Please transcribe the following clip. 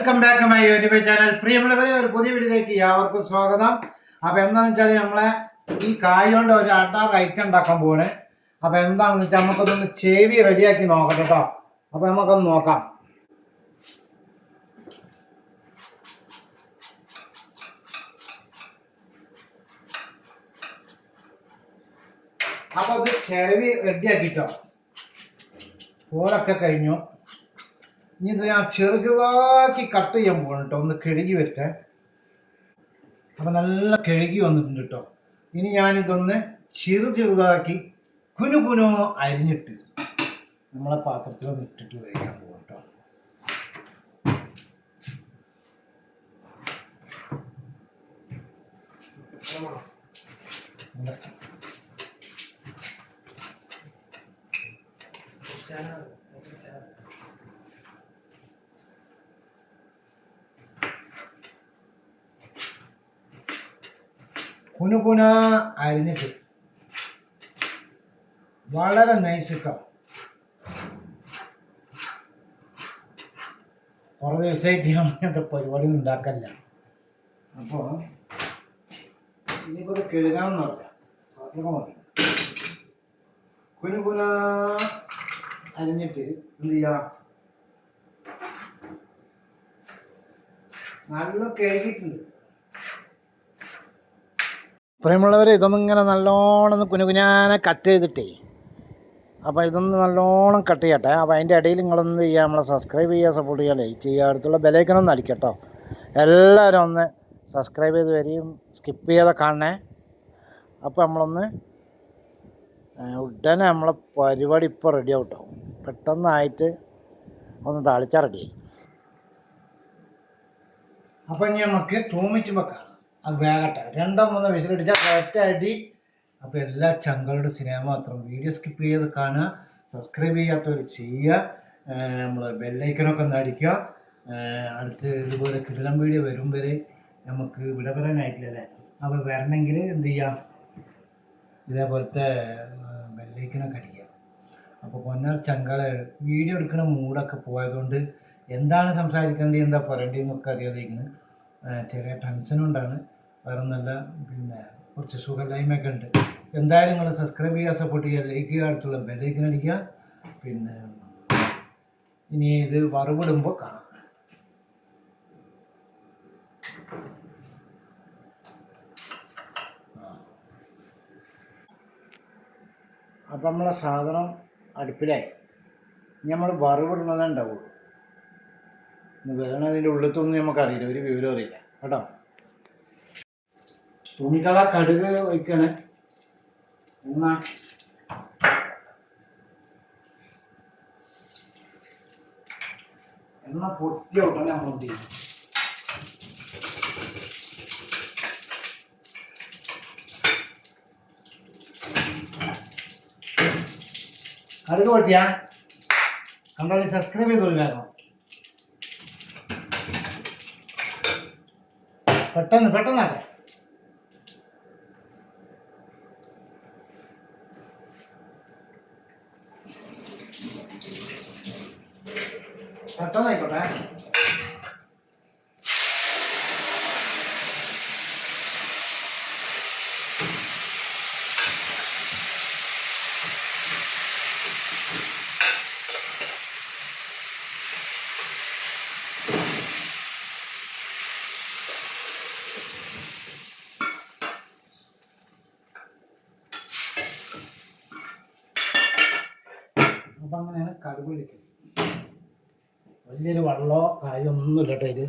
Welcome back my YouTube channel പ്രിയമുള്ളവരെ ഒരു പുതിയ വീഡിയോയിലേക്ക് യാവർക്കും സ്വാഗതം. അപ്പൊ എന്താണെന്ന് വെച്ചാൽ നമ്മളെ ഈ കായ ഒരു അട്ടാർ ഐറ്റം ഉണ്ടാക്കാൻ പോവാണ്. അപ്പൊ എന്താണെന്ന് വെച്ചാൽ നമുക്കതൊന്ന് ചേവി റെഡിയാക്കി നോക്കട്ടെ കേട്ടോ അപ്പൊ നമുക്കൊന്ന് നോക്കാം. അപ്പൊ അത് ചെവി റെഡിയാക്കിട്ടോ പോലൊക്കെ കഴിഞ്ഞു. ഇനി ഇത് ഞാൻ ചെറു ചെറുതാക്കി കട്ട് ചെയ്യാൻ പോകണം കേട്ടോ ഒന്ന് കിഴുകി വരട്ടെ. അപ്പം നല്ല കിഴുകി വന്നിട്ടുണ്ട് കേട്ടോ ഇനി ഞാനിതൊന്ന് ചെറു ചെറുതാക്കി കുനു കുനു അരിഞ്ഞിട്ട് നമ്മളെ പാത്രത്തിലൊന്ന് ഇട്ടിട്ട് വേവിക്കാൻ പോകും കേട്ടോ കുനു കുന അരിഞ്ഞിട്ട്. വളരെ നൈസ് കേട്ടോ കുറേ ദിവസമായിട്ട് ഞാൻ അങ്ങനത്തെ പരിപാടി ഉണ്ടാക്കല്ല അപ്പോൾ ഇനിയിപ്പോൾ ഇത് പറയാം അതൊക്കെ മതി. കുനു കുന അരിഞ്ഞിട്ട് എന്ത് ചെയ്യാം? നല്ല കഴുകിയിട്ടുണ്ട്. പ്രിയമുള്ളവരെ ഇതൊന്നും ഇങ്ങനെ നല്ലോണം കുനുകുനാനെ കട്ട് ചെയ്തിട്ടേ. അപ്പോൾ ഇതൊന്ന് നല്ലോണം കട്ട് ചെയ്യട്ടെ. അപ്പോൾ അതിന്റെ ഇടയിൽ നിങ്ങളൊന്ന് ചെയ്യുക നമ്മളെ സബ്സ്ക്രൈബ് ചെയ്യുക സപ്പോർട്ട് ചെയ്യുക ലൈക്ക് ചെയ്യുക അടുത്തുള്ള ബെലൈക്കനൊന്ന് അടിക്കട്ടോ. എല്ലാവരും ഒന്ന് സബ്സ്ക്രൈബ് ചെയ്ത് വരികയും സ്കിപ്പ് ചെയ്യാതെ കാണണേ. അപ്പോൾ നമ്മളൊന്ന് ഉടനെ നമ്മളെ പരിപാടി ഇപ്പോൾ റെഡി ആവട്ടോ. പെട്ടെന്നായിട്ട് ഒന്ന് താളിച്ചാൽ റെഡിയായി അപ്പം ഇനി നമുക്ക് തൂമിച്ച് വേഗട്ടെ രണ്ടോ മൂന്നോ വിസിലടിച്ചാൽ ഒറ്റ അടി അപ്പോൾ എല്ലാ ചങ്കളുടെ സിനിമ മാത്രം. വീഡിയോ സ്കിപ്പ് ചെയ്ത് കാണുക. സബ്സ്ക്രൈബ് ചെയ്യാത്തവർ ചെയ്യുക. നമ്മൾ ബെല്ലൈക്കനൊക്കെ ഒന്ന് അടിക്കുക. അടുത്ത് ഇതുപോലെ കിടിലം വീഡിയോ വരും വരെ നമുക്ക് വിട പറയാനായിട്ടില്ലല്ലേ അപ്പോൾ വരണമെങ്കിൽ എന്ത് ചെയ്യാം? ഇതേപോലത്തെ ബെല്ലൈക്കനൊക്കെ അടിക്കുക. അപ്പോൾ പൊന്നാർ ചങ്കൾ വീഡിയോ എടുക്കുന്ന മൂടൊക്കെ പോയതുകൊണ്ട് എന്താണ് സംസാരിക്കേണ്ടത് എന്താ പറയേണ്ടതെന്നൊക്കെ അറിയാതിരിക്കുന്നത് ചെറിയ ടെൻഷനുണ്ടാണ് വേറെ നല്ല പിന്നെ കുറച്ച് സുഖമില്ലായ്മയൊക്കെ ഉണ്ട്. എന്തായാലും നിങ്ങൾ സബ്സ്ക്രൈബ് ചെയ്യുക സപ്പോർട്ട് ചെയ്യുക ലൈക്ക് ചെയ്യുക അടുത്തുള്ള ബെല്ലൈക്കൻ അടിക്കുക. പിന്നെ ഇനി ഇത് വറവിടുമ്പോൾ കാണാം. അപ്പം നമ്മളെ സാധനം അടുപ്പിലായി. നമ്മൾ വറവിടുന്നതേ ഉണ്ടാവുള്ളൂ. ഇനി വേണതിന്റെ ഉള്ളിലത്തൊന്നും നമുക്കറിയില്ല. ഒരു വിവരം അറിയില്ല. കേട്ടോ? തുണിത്തള കടുക് വയ്ക്കണേ. എന്നാ? എണ്ണ പൊട്ടിയ ഉടനെ നമ്മൾ ചെയ്യും? കടുക് പൊട്ടിയാ? കണ്ടാലും സബ്സ്ക്രൈബ് ചെയ്തോളില്ലായിരുന്നു പെട്ടെന്ന് പെട്ടെന്നല്ലേ പെട്ടെന്നായിക്കോട്ടെ അപ്പം അങ്ങനെയാണ് കടുക് വലിയൊരു വെള്ളമോ കാര്യമൊന്നുമില്ല കേട്ടോ ഇത്.